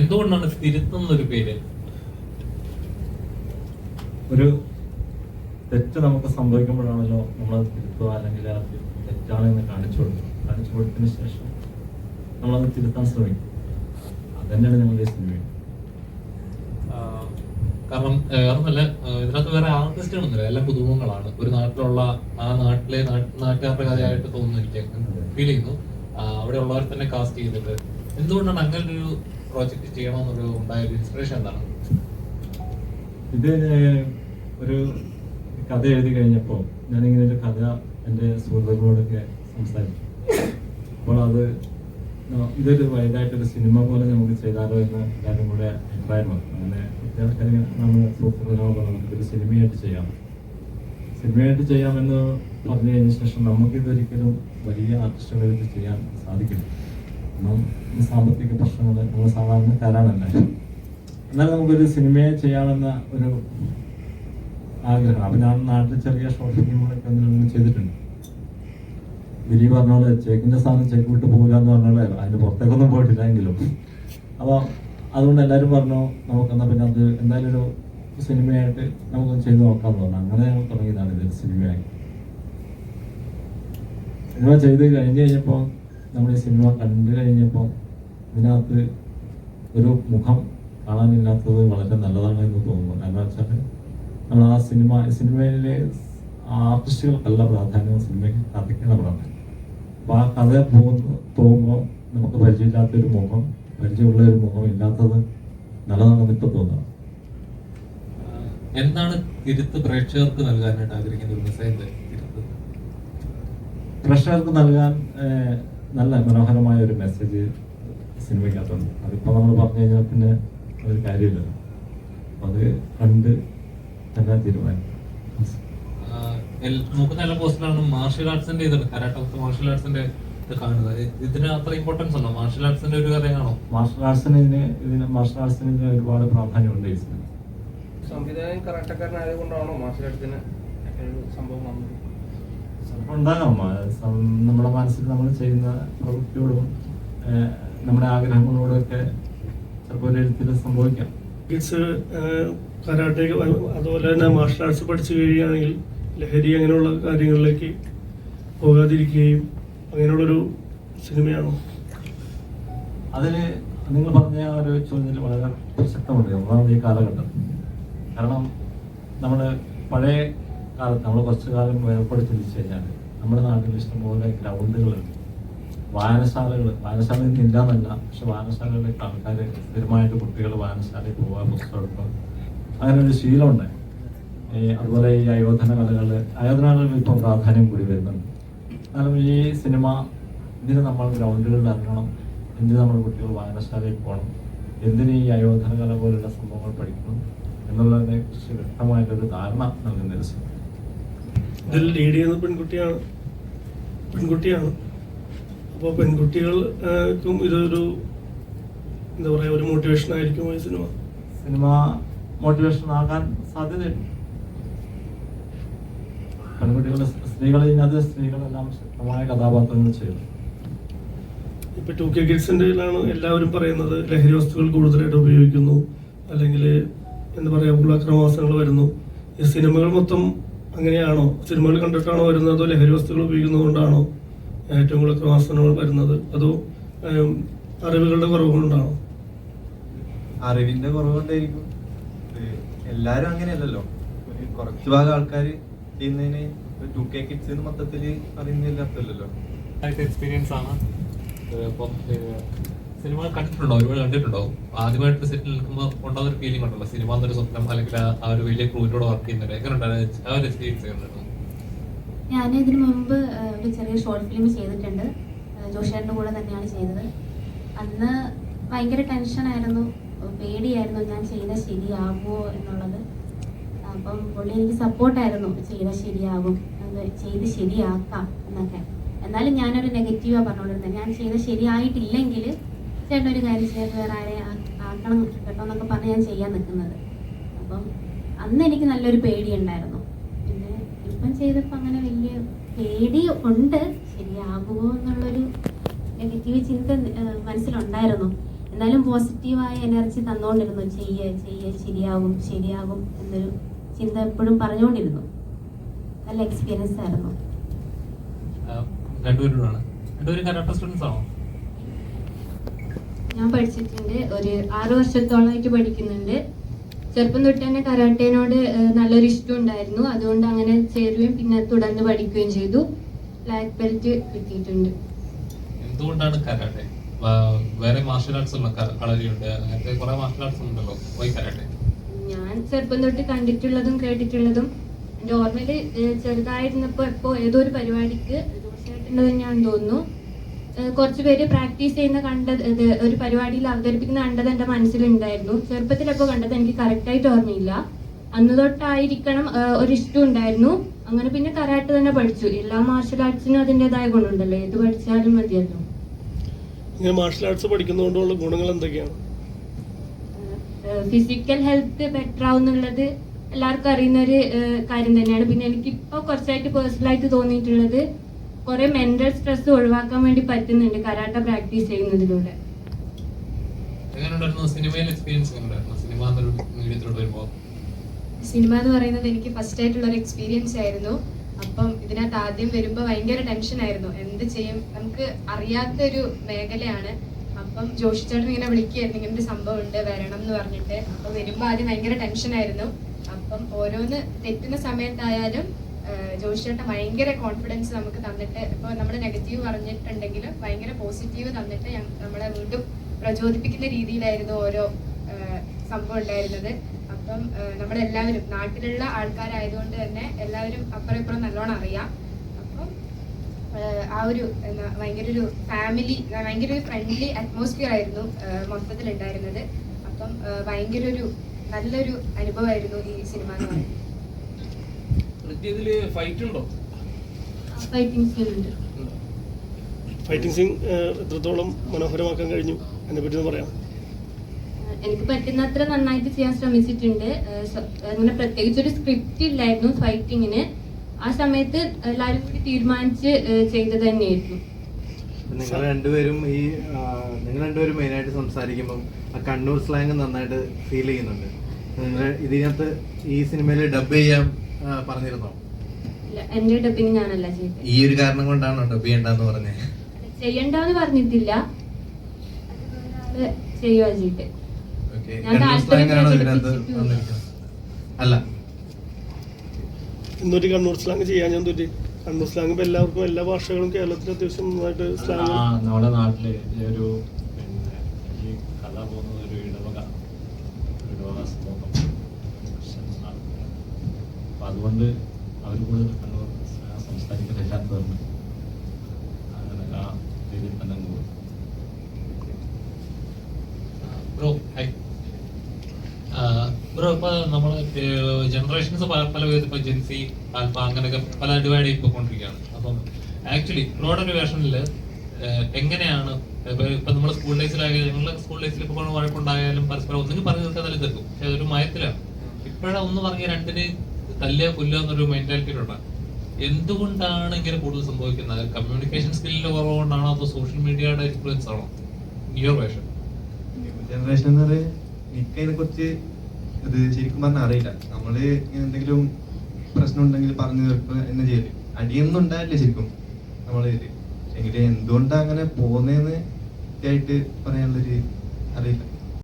എന്തുകൊണ്ടാണ് സ്ഥിരത്വം എന്നൊരു പേര്? ഒരു തെറ്റ് നമുക്ക് സംഭവിക്കുമ്പോഴാണല്ലോ നമ്മൾ തിരുത്തുക അല്ലെങ്കിൽ അത് തെറ്റാണെന്ന് കാണിച്ചു കൊടുക്കുക. കാണിച്ചു കൊടുത്തതിന് ശേഷം നമ്മളത് തിരുത്താൻ ശ്രമിക്കും. അതന്നെയാണ് ഞങ്ങളുടെ സിനിമ കാരണം വേറൊന്നല്ല ഇതിനകത്ത് വേറെ ആർട്ടിസ്റ്റുകളൊന്നുമില്ല. എല്ലാം പുതുമുഖങ്ങളാണ്. ഒരു നാട്ടിലുള്ള ആ നാട്ടിലെ നാട്ടുകാരുടെ കഥയായിട്ട് തോന്നുന്നു എനിക്ക്. ഫീൽ ചെയ്യുന്നു. അവിടെ ഉള്ളവർ തന്നെ കാസ്റ്റ് ചെയ്തിട്ട്. എന്തുകൊണ്ടാണ് അങ്ങനെ ഒരു പ്രോജക്റ്റ് ചെയ്യണമെന്നൊരു ഉണ്ടായ ഒരു ഇൻസ്പിറേഷൻ എന്താണ്? ഇത് ഒരു കഥ എഴുതി കഴിഞ്ഞപ്പോൾ ഞാനിങ്ങനെ ഒരു കഥ എന്റെ സുഹൃത്തുക്കളോടൊക്കെ സംസാരിച്ചു. അപ്പോൾ അത് ഇതൊരു വലുതായിട്ടൊരു സിനിമ പോലെ നമുക്ക് ചെയ്താലോ എന്ന് എല്ലാവരും കൂടെ അഭിപ്രായം വന്നു അങ്ങനെ ഇങ്ങനെ നമ്മൾ സുഹൃത്തുക്കളോട് നമുക്കൊരു സിനിമയായിട്ട് ചെയ്യാം. സിനിമയായിട്ട് ചെയ്യാമെന്ന് പറഞ്ഞു കഴിഞ്ഞ ശേഷം നമുക്കിതൊരിക്കലും വലിയ ആർട്ടിസ്റ്റുകളിൽ ചെയ്യാൻ സാധിക്കില്ല. ഈ സാമ്പത്തിക പ്രശ്നങ്ങൾ നമ്മൾ സാധാരണക്കാരാണല്ലേ എന്നാൽ നമുക്കൊരു സിനിമയെ ചെയ്യാമെന്ന ഒരു ആഗ്രഹം. അപ്പം ഞാൻ നാട്ടിൽ ചെറിയ ഷോർട്ട് ഫിലിമുകളൊക്കെ ഒന്ന് ചെയ്തിട്ടുണ്ട്. ദിലീപ് പറഞ്ഞോളെ ചെക്കിന്റെ സാധനം ചെക്ക് വിട്ട് പോകില്ല എന്ന് പറഞ്ഞോളെ അതിന്റെ പുറത്തേക്കൊന്നും പോയിട്ടില്ല എങ്കിലും. അപ്പോൾ അതുകൊണ്ട് എല്ലാവരും പറഞ്ഞു നമുക്കെന്നാ പിന്നെ അത് എന്തായാലും ഒരു സിനിമയായിട്ട് നമുക്കൊന്ന് ചെയ്ത് നോക്കാമെന്ന് പറഞ്ഞു. അങ്ങനെ ഞങ്ങൾ തുടങ്ങിയതാണ് ഇത് സിനിമയായി. സിനിമ ചെയ്ത് കഴിഞ്ഞ് കഴിഞ്ഞപ്പോൾ നമ്മൾ ഈ സിനിമ കണ്ടു കഴിഞ്ഞപ്പോൾ ഇതിനകത്ത് ഒരു മുഖം കാണാനില്ലാത്തത് വളരെ നല്ലതാണ് എന്ന് തോന്നുന്നു. കാരണം വെച്ചാൽ നമ്മൾ ആ സിനിമ സിനിമയിലെ ആർട്ടിസ്റ്റുകൾക്കല്ല പ്രാധാന്യം സിനിമയ്ക്ക് കഥയ്ക്കാണ് പ്രാധാന്യം. അപ്പോൾ ആ കഥ പോകുന്നു പോകുമ്പോൾ നമുക്ക് പരിചയമില്ലാത്തൊരു മുഖം പരിചയമുള്ള ഒരു മുഖം ഇല്ലാത്തത് നല്ലതാണെന്ന് ഇപ്പം തോന്നുന്നു. എന്താണ് തിരുത്ത് പ്രേക്ഷകർക്ക് നൽകാനായിട്ട് ആഗ്രഹിക്കുന്ന ഒരു മെസ്സേജ് പ്രേക്ഷകർക്ക് നൽകാൻ നല്ല മനോഹരമായ ഒരു മെസ്സേജ് സിനിമയ്ക്കകത്തുണ്ട്. അതിപ്പോൾ നമ്മൾ പറഞ്ഞു കഴിഞ്ഞാൽ പിന്നെ ഒരു കാര്യമില്ലല്ലോ അത് കണ്ട് തന്നെ നോക്കുന്ന എല്ലാ പോസ്റ്റിലാണ് മാർഷ്യൽ ആർട്സിന്റെ ഇത് കരാട്ട മാർഷ്യൽ ആർട്സിന്റെ ഇത് കാണുന്നത്. ഇതിന് അത്ര ഇമ്പോർട്ടൻസ് ഉണ്ടോ? മാർഷൽ ആർട്സിന്റെ ഒരു കഥയാണോ മാർഷൽ ആർട്സിന് ഇതിന് ഇതിന് മാർഷൽ ആർട്സിന് ഇതിന് ഒരുപാട് പ്രാധാന്യമുണ്ട് ഈ സിനിമ. സംവിധായകൻ കറാട്ടക്കാരനായത് കൊണ്ടാണോ മാർഷൽ ആർട്സിന് സംഭവം വന്നത്? ഉണ്ടാകാം നമ്മുടെ മനസ്സിൽ നമ്മൾ ചെയ്യുന്ന പ്രവൃത്തിയോടും നമ്മുടെ ആഗ്രഹങ്ങളോടും ഒക്കെ ചിലപ്പോൾ ഒരു എഴുത്തിൽ സംഭവിക്കാം. കരാട്ടെ അതുപോലെ തന്നെ മാർഷൽ ആർട്സ് പഠിച്ചു കഴിയുകയാണെങ്കിൽ ലഹരി അങ്ങനെയുള്ള കാര്യങ്ങളിലേക്ക് പോകാതിരിക്കുകയും അങ്ങനെയുള്ളൊരു സിനിമയാണോ? അതിന് നിങ്ങൾ പറഞ്ഞ ഒരു ചോദ്യത്തിൽ വളരെ പ്രസക്തമുണ്ട്. ഒന്നാമത് ഈ കാലഘട്ടം. കാരണം നമ്മൾ പഴയ കാലത്ത് നമ്മൾ കുറച്ചു കാലം വേർപ്പെടുത്തി ചിന്തിച്ചു കഴിഞ്ഞാൽ നമ്മുടെ നാട്ടിൽ ഇഷ്ടംപോലെ ഗ്രൗണ്ടുകളുണ്ട്. വായനശാലകൾ വായനശാല ഇല്ലാന്നല്ല പക്ഷെ വായനശാലകളിലേക്ക് ആൾക്കാർ സ്ഥിരമായിട്ട് കുട്ടികൾ വായനശാലയിൽ പോവുക പുസ്തകം അങ്ങനെ ഒരു ശീലമുണ്ട്. അതുപോലെ ഈ അയോധന കലകൾ അയോധന കലകൾ ഇപ്പം പ്രാധാന്യം കൂടി വരുന്നുണ്ട്. കാരണം ഈ സിനിമ ഇതിന് നമ്മൾ ഗ്രൗണ്ടുകളിൽ ഇറങ്ങണം എന്തിന് നമ്മൾ കുട്ടികൾ വായനശാലയിൽ പോകണം എന്തിന് ഈ അയോധന കല പോലുള്ള സംഭവങ്ങൾ പഠിക്കണം എന്നുള്ളതിനെ കുറിച്ച് വ്യക്തമായിട്ടൊരു ധാരണ നൽകുന്ന ഒരു സിനിമ. ഇതിൽ ലീഡ് ചെയ്യുന്നത് പെൺകുട്ടിയാണ്. പെൺകുട്ടിയാണ്. അപ്പോൾ പെൺകുട്ടികൾക്കും ഇതൊരു എന്താ പറയുക ഒരു മോട്ടിവേഷൻ ആയിരിക്കും ഈ സിനിമ? സിനിമ മോട്ടിവേഷൻ ആകാൻ സാധ്യതയുണ്ട്. പെൺകുട്ടികളുടെ സ്ത്രീകൾ ഇതിനകത്ത് സ്ത്രീകളെല്ലാം ശക്തമായ കഥാപാത്രങ്ങൾ ചെയ്തു ഇപ്പൊ ടു കെ കിഡ്സിന്റെയിലാണ് എല്ലാവരും പറയുന്നത് ലഹരി വസ്തുക്കൾ കൂടുതലായിട്ട് ഉപയോഗിക്കുന്നു. അല്ലെങ്കിൽ എന്താ പറയാ ഉള്ളാക്രമവാസങ്ങൾ വരുന്നു. ഈ സിനിമകൾ മൊത്തം അങ്ങനെയാണോ? സിനിമകൾ കണ്ടിട്ടാണോ വരുന്നത് അതോ ലഹരി വസ്തുക്കൾ ഉപയോഗിക്കുന്നതുകൊണ്ടാണോ ഏറ്റവും കൂടുതൽ ക്രമാസനങ്ങൾ വരുന്നത് അതോ അറിവുകളുടെ കുറവ് കൊണ്ടാണോ അറിവിന്റെ കുറവുകൊണ്ടായിരിക്കും. കൊണ്ടായിരിക്കും എല്ലാരും അങ്ങനെയല്ലല്ലോ. ഒരു കുറച്ച് ഭാഗം ആൾക്കാർ ചെയ്യുന്നതിന് ടു കെ കിഡ്സ് മൊത്തത്തിൽ അർത്ഥമില്ലല്ലോ എക്സ്പീരിയൻസ് ആണ്. ഇപ്പം സിനിമ കണ്ടിട്ടുണ്ടോ? ഒരുപാട് കണ്ടിട്ടുണ്ടോ? ആദ്യമായിട്ട് സെറ്റിൽ നിൽക്കുമ്പോൾ ഉണ്ടാകുന്ന ഒരു ഫീലിംഗ് ഉണ്ടല്ലോ. സിനിമ എന്നൊരു സ്വപ്നം അല്ലെങ്കിൽ ആ- ഒരു വലിയ ക്രൂവിനോട് വർക്ക് ചെയ്യുന്നത് എങ്ങനെ ഉണ്ടായിരുന്നു ആ ഒരു എക്സ്പീരിയൻസ് ഞാൻ ഇതിനു മുമ്പ് ഒരു ചെറിയ ഷോർട്ട് ഫിലിം ചെയ്തിട്ടുണ്ട്. ജോഷേട്ടന്റെ കൂടെ തന്നെയാണ് ചെയ്തത്. അന്ന് ഭയങ്കര ടെൻഷനായിരുന്നു പേടിയായിരുന്നു ഞാൻ ചെയ്ത ശരിയാകുമോ എന്നുള്ളത്. അപ്പം പുള്ളി എനിക്ക് സപ്പോർട്ടായിരുന്നു ചെയ്ത ശരിയാകും ചെയ്ത് ശരിയാക്കാം എന്നൊക്കെ. എന്നാലും ഞാനൊരു നെഗറ്റീവാണ് പറഞ്ഞുകൊണ്ടിരുന്നത്. ഞാൻ ചെയ്ത ശരിയായിട്ടില്ലെങ്കിൽ ചേട്ടൻ ഒരു കാര്യം ചെയ്ത് വേറെ ആരെ ആക്കണം കേട്ടോ എന്നൊക്കെ പറഞ്ഞ് ഞാൻ ചെയ്യാൻ നിൽക്കുന്നത്. അപ്പം അന്ന് എനിക്ക് നല്ലൊരു പേടി ഉണ്ടായിരുന്നു പിന്നെ ഇപ്പം ചെയ്തപ്പോൾ അങ്ങനെ വലിയ പേടി ഉണ്ട്. ശരിയാകുമോ എന്നുള്ളൊരു നെഗറ്റീവ് ചിന്ത മനസ്സിലുണ്ടായിരുന്നു. എന്നാലും പോസിറ്റീവായ എനർജി തന്നുകൊണ്ടിരുന്നു ചെയ്യ ചെയ്യ ശരിയാകും ശരിയാകും എന്നൊരു ചിന്ത എപ്പോഴും പറഞ്ഞുകൊണ്ടിരുന്നു നല്ല എക്സ്പീരിയൻസ് ആയിരുന്നു. രണ്ടുപേരും രണ്ടുപേരോടാണ് രണ്ടുപേരും കരാട്ട സ്റ്റുഡൻസ് ആണോ? ഞാൻ പഠിച്ചിട്ടുണ്ട്. ഒരു ആറു വർഷത്തോളമായിട്ട് പഠിക്കുന്നുണ്ട്. ചെറുപ്പം തൊട്ട് തന്നെ കരാട്ടേനോട് നല്ലൊരു ഇഷ്ടം ഉണ്ടായിരുന്നു. അതുകൊണ്ട് അങ്ങനെ ചേരുകയും പിന്നെ തുടർന്ന് പഠിക്കുകയും ചെയ്തു. ബ്ലാക്ക് ബെൽറ്റ് കിട്ടിയിട്ടുണ്ട്. എന്തുകൊണ്ടാണ് കരാട്ടെ? വേറെ മാർഷൽ ആർട്സ് ഉള്ള ക- കളരിയുണ്ട്. അങ്ങനത്തെ കുറെ മാർഷൽ ആർട്സ് ഉണ്ടല്ലോ. കരാട്ടെ. ഞാൻ ചെറുപ്പം തൊട്ട് കണ്ടിട്ടുള്ളതും കേട്ടിട്ടുള്ളതും എന്റെ ഓർമ്മയിൽ ചെറുതായിരുന്നപ്പോൾ എപ്പോൾ ഏതോ ഒരു പരിപാടിക്ക് ജോസിയായിട്ടുണ്ട് തന്നെയാണെന്ന് തോന്നുന്നു. കുറച്ച് പേര് പ്രാക്ടീസ് ചെയ്യുന്ന കണ്ടത് ഇത് ഒരു പരിപാടിയിൽ അവതരിപ്പിക്കുന്ന കണ്ടത് എന്റെ മനസ്സിലുണ്ടായിരുന്നു. ചെറുപ്പത്തിലപ്പോൾ കണ്ടത് എനിക്ക് കറക്റ്റായിട്ട് ഓർമ്മയില്ല. അന്ന് തൊട്ടായിരിക്കണം ഒരു ഇഷ്ടം ഉണ്ടായിരുന്നു. അങ്ങനെ പിന്നെ കരാട്ട് തന്നെ പഠിച്ചു. എല്ലാ മാർഷൽ ആർട്സിനും അതിന്റെതായ ഗുണമുണ്ടല്ലോ. ഏത് പഠിച്ചാലും മതിയല്ലോ. ഇങ്ങനെ മാർഷൽ ആർട്സ് പഠിക്കുന്നതുകൊണ്ടുള്ള ഗുണങ്ങൾ എന്തൊക്കെയാണ്? ഫിസിക്കൽ ഹെൽത്ത് ബെറ്റർ ആവുന്നുള്ളത് എല്ലാവർക്കും അറിയുന്ന ഒരു കാര്യം തന്നെയാണ്. പിന്നെ എനിക്ക് ഇപ്പോൾ കുറച്ചായിട്ട് പേഴ്സണലായിട്ട് തോന്നിയിട്ടുള്ളത് കുറെ മെന്റൽ സ്ട്രെസ് ഒഴിവാക്കാൻ വേണ്ടി പറ്റുന്നുണ്ട് കരാട്ട പ്രാക്ടീസ് ചെയ്യുന്നതിലൂടെ. എങ്ങനെയുണ്ടായിരുന്നു സിനിമയിൽ എക്സ്പീരിയൻസ് എങ്ങനെയുണ്ടായിരുന്നു? സിനിമ എന്ന് പറയുന്നത് എനിക്ക് ഫസ്റ്റ് ആയിട്ടുള്ള ഒരു എക്സ്പീരിയൻസ് ആയിരുന്നു. അപ്പം ഇതിനകത്ത് ആദ്യം വരുമ്പോൾ ഭയങ്കര ടെൻഷൻ ആയിരുന്നു. എന്ത് ചെയ്യും? നമുക്ക് അറിയാത്ത ഒരു മേഖലയാണ്. അപ്പം ജോഷി ചേട്ടൻ ഇങ്ങനെ വിളിക്കുകയായിരുന്നു. ഇങ്ങനെ ഒരു സംഭവം ഉണ്ട് വരണം എന്ന് പറഞ്ഞിട്ട്. അപ്പം വരുമ്പോൾ ആദ്യം ഭയങ്കര ടെൻഷൻ ആയിരുന്നു. അപ്പം ഓരോന്ന് തെറ്റുന്ന സമയത്തായാലും ആഹ് ജോഷി ചേട്ടൻ ഭയങ്കര കോൺഫിഡൻസ് നമുക്ക് തന്നിട്ട് ഇപ്പോൾ നമ്മൾ നെഗറ്റീവ് പറഞ്ഞിട്ടുണ്ടെങ്കിലും ഭയങ്കര പോസിറ്റീവ് തന്നിട്ട് നമ്മളെ വീണ്ടും പ്രചോദിപ്പിക്കുന്ന രീതിയിലായിരുന്നു ഓരോ സംഭവം ഉണ്ടായിരുന്നത്. അപ്പം നമ്മളെല്ലാവരും നാട്ടിലുള്ള ആൾക്കാരായതുകൊണ്ട് തന്നെ എല്ലാവരും അപ്പുറം ഇപ്പുറം നല്ലോണം അറിയാം. അപ്പം ആ ഒരു ഭയങ്കര ഒരു ഫാമിലി ഭയങ്കര ഒരു ഫ്രണ്ട്ലി അറ്റ്മോസ്ഫിയർ ആയിരുന്നു മൊത്തത്തിൽ ഉണ്ടായിരുന്നത് അപ്പം ഭയങ്കര ഒരു നല്ലൊരു അനുഭവമായിരുന്നു ഈ സിനിമ എന്ന് പറയുന്നത്. ഫൈറ്റിംഗ് സിംഗ് ഉണ്ട്? ഫൈറ്റിംഗ് സീൻ എത്രത്തോളം മനോഹരമാക്കാൻ കഴിഞ്ഞു? എന്നെ പറ്റി പറയാം എനിക്ക് പറ്റുന്നത്ര നന്നായിട്ട് ചെയ്യാൻ ശ്രമിച്ചിട്ടുണ്ട്. അങ്ങനെ പ്രത്യേകിച്ച് ഒരു സ്ക്രിപ്റ്റ് ഇല്ലായിരുന്നു ഫൈറ്റിങ്ങിന് ആ സമയത്ത് എല്ലാവരും കൂടി തീരുമാനിച്ച് ചെയ്തത് തന്നെയായിരുന്നു. നിങ്ങൾ രണ്ടുപേരും ഈ നിങ്ങൾ രണ്ടുപേരും മെയിനായിട്ട് സംസാരിക്കുമ്പം ആ കണ്ണൂർ സ്ലാങ് നന്നായിട്ട് ഫീൽ ചെയ്യുന്നുണ്ട്. നിങ്ങൾ ഇതിനകത്ത് ഈ സിനിമയിൽ ഡബ് ചെയ്യാൻ ആ, പറഞ്ഞിരുന്നോ? ഇല്ല, എന്റെ ഡബിങ് ഞാനല്ല ചെയ്തത്. ഈ ഒരു കാരണം കൊണ്ടാണോ ഡബ് ചെയ്യണ്ടെന്ന് പറഞ്ഞത് ചെയ്യണ്ടെന്ന് പറഞ്ഞിട്ടില്ല. ചെയ്യുക അല്ല. ഇന്നൊരു കണ്ണൂർ സ്ലാങ് ചെയ്യാൻ ഞാൻ തോറ്റി. കണ്ണൂർ സ്ലാങ് ഇപ്പൊ എല്ലാവർക്കും എല്ലാ ഭാഷകളും കേരളത്തിൽ അത്യാവശ്യം നന്നായിട്ട് സ്ലാങ് നമ്മുടെ നാട്ടിൽ ഈ ഒരു പിന്നെ ഈ കഥ പോകുന്നത് ഒരു ഇടവക ഒരു ഇടവക സമൂഹം ക്രിസ്ത്യൻ ആണ്. അപ്പൊ അതുകൊണ്ട് അവർ കൂടുതൽ കണ്ണൂർ സംസാരിക്കലില്ലാത്തതുകൊണ്ട് അങ്ങനെ ആ രീതിയിൽ തന്നെ പോകും ബ്രോ ഹൈ ബ്രോ ഇപ്പൊ നമ്മൾ ജനറേഷൻസ് പല പല വിധത്തിൽ ജെൻസി ആൽഫ അങ്ങനെയൊക്കെ പല ഡിവൈഡ് ചെയ്ത് പോയിക്കൊണ്ടിരിക്കുകയാണ് അപ്പം ആക്ച്വലി ബ്രോയുടെ ഒരു എങ്ങനെയാണ് ഇപ്പൊ നമ്മൾ സ്കൂൾ ലൈഫിലായാലും ഞങ്ങളുടെ സ്കൂൾ ലൈഫിൽ ഇപ്പൊ വഴക്കുണ്ടായാലും പരസ്പരം ഒന്നിനും പറഞ്ഞു തീർക്കാൻ തന്നെ തീർക്കും പക്ഷെ അതൊരു മയത്തിലാണ്. ഒന്ന് പറഞ്ഞ രണ്ടിന് തല്ലുക കൊല്ലുക എന്നൊരു മെന്റാലിറ്റിയിലുണ്ട് എന്തുകൊണ്ടാണ് ഇങ്ങനെ കൂടുതൽ സംഭവിക്കുന്നത്? കമ്മ്യൂണിക്കേഷൻ സ്കില്ലിന്റെ കുറവുകൊണ്ടാണോ അതോ സോഷ്യൽ മീഡിയയുടെ ഇൻഫ്ലുവൻസ് ആണോ? യുവർ വേഷം ജനറേഷൻ എന്ന് പറയുന്നത് കുറിച്ച് ഇത് ശരിക്കും പറഞ്ഞാൽ അറിയില്ല. നമ്മൾ എന്തെങ്കിലും പ്രശ്നം ഉണ്ടെങ്കിൽ പറഞ്ഞു തീർക്കുക എന്ന് ചെയ്യൽ. അടിയൊന്നും ഉണ്ടായില്ല ശരിക്കും നമ്മളെ ഇതിൽ. എങ്കിലും എന്തുകൊണ്ടാണ് അങ്ങനെ പോകുന്നതെന്ന് കൃത്യമായിട്ട് പറയാനുള്ളൊരു അറിയില്ല.